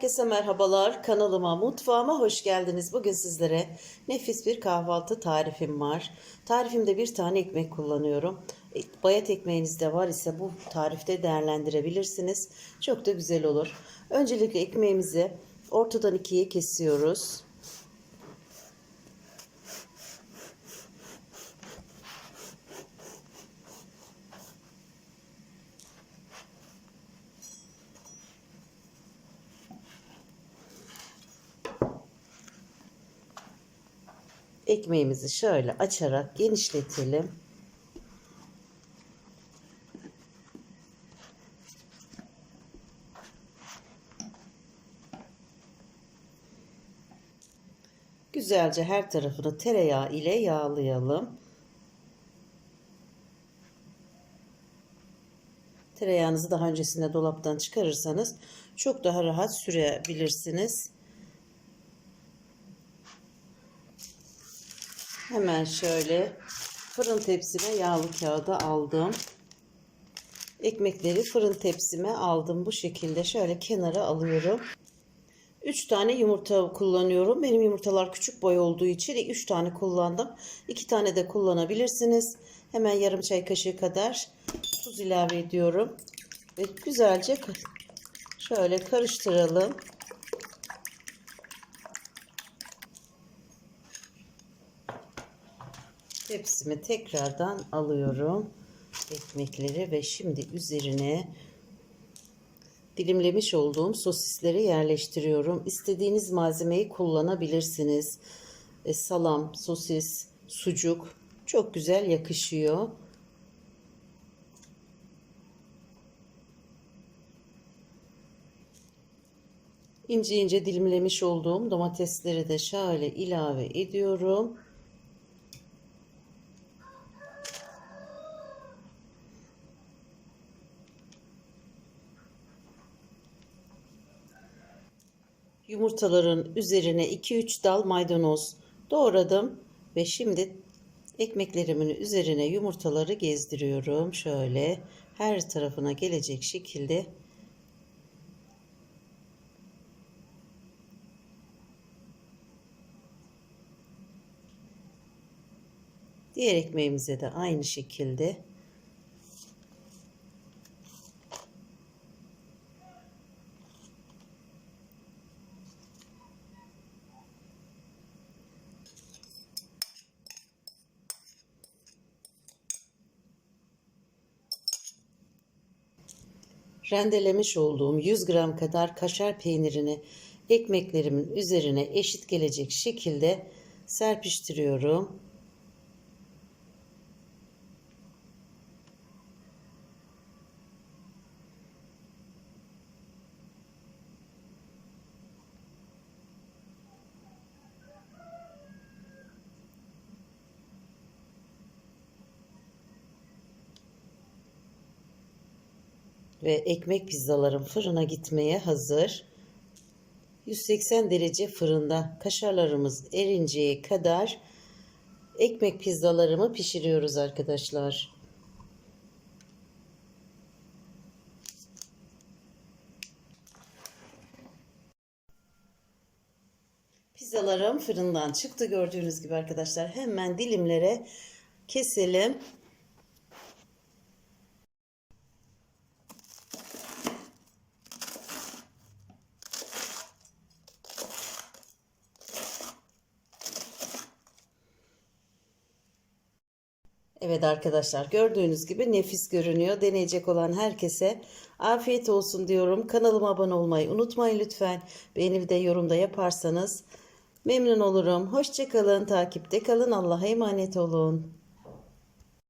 Herkese merhabalar. Kanalıma, mutfağıma hoş geldiniz. Bugün sizlere nefis bir kahvaltı tarifim var. Tarifimde bir tane ekmek kullanıyorum. E, Bayat ekmeğiniz de var ise bu tarifte değerlendirebilirsiniz. Çok da güzel olur. Öncelikle ekmeğimizi ortadan ikiye kesiyoruz. Ekmeğimizi şöyle açarak genişletelim. Güzelce her tarafını tereyağı ile yağlayalım. Tereyağınızı daha öncesinde dolaptan çıkarırsanız çok daha rahat sürebilirsiniz. Hemen şöyle fırın tepsime yağlı kağıda aldım. Ekmekleri fırın tepsime aldım. Bu şekilde şöyle kenara alıyorum. 3 tane yumurta kullanıyorum. Benim yumurtalar küçük boy olduğu için 3 tane kullandım. 2 tane de kullanabilirsiniz. Hemen yarım çay kaşığı kadar tuz ilave ediyorum. Ve güzelce şöyle karıştıralım. Tepsimi tekrardan alıyorum. Ekmekleri ve şimdi üzerine dilimlemiş olduğum sosisleri yerleştiriyorum. İstediğiniz malzemeyi kullanabilirsiniz. E, salam, sosis, sucuk çok güzel yakışıyor. İnce ince dilimlemiş olduğum domatesleri de şöyle ilave ediyorum. Yumurtaların üzerine 2-3 dal maydanoz doğradım ve şimdi ekmeklerimin üzerine yumurtaları gezdiriyorum. Şöyle her tarafına gelecek şekilde Diğer ekmeğimize de aynı şekilde rendelemiş olduğum 100 gram kadar kaşar peynirini ekmeklerimin üzerine eşit gelecek şekilde serpiştiriyorum. Ve ekmek pizzalarım fırına gitmeye hazır. 180 derece fırında kaşarlarımız erinceye kadar ekmek pizzalarımı pişiriyoruz arkadaşlar. Pizzalarım fırından çıktı gördüğünüz gibi arkadaşlar. Hemen dilimlere keselim. Evet arkadaşlar gördüğünüz gibi nefis görünüyor. Deneyecek olan herkese afiyet olsun diyorum. Kanalıma abone olmayı unutmayın lütfen. Beğeni de yorumda yaparsanız memnun olurum. Hoşçakalın, takipte kalın. Allah'a emanet olun.